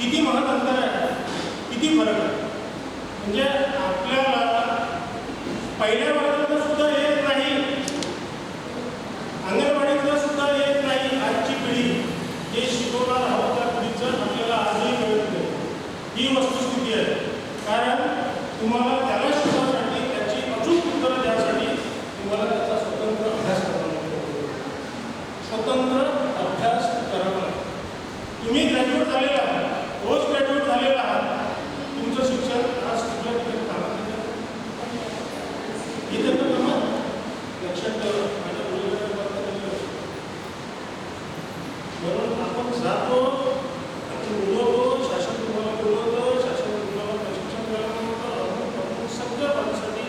किती महान अंतर आहे? किती फरक आहे? म्हणजे आपल्याला पहिल्या वर्गात सुद्धा येत नाही. अंगणवाडीतलं सुद्धा येत नाही. आजची पिढी जे शिकवणार आहोत त्या पिढीचं आपल्याला आजही कळत नाही. ही वस्तुस्थिती आहे. कारण तुम्हाला त्याला शिकवण्यासाठी त्याची अचूक उत्तरं द्यासाठी तुम्हाला त्याचा स्वतंत्र अभ्यास करावा लागतो. स्वतंत्र अभ्यास करावा लागतो. तुम्ही ग्रॅज्युएट झालेला म्हणून आपण जातो आपण बोलवतो शासन तुम्हाला शासन तुम्हाला प्रशिक्षण द्यायला बोलवतं सगळ्या बाबीसाठी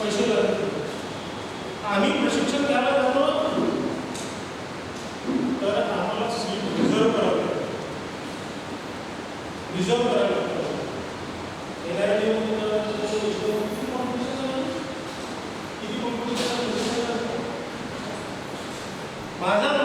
पैसे लागतात आम्ही प्रशिक्षण द्यायला जातो तर आम्हाला सीट रिझर्व करावं लागते. रिझर्व 맞아.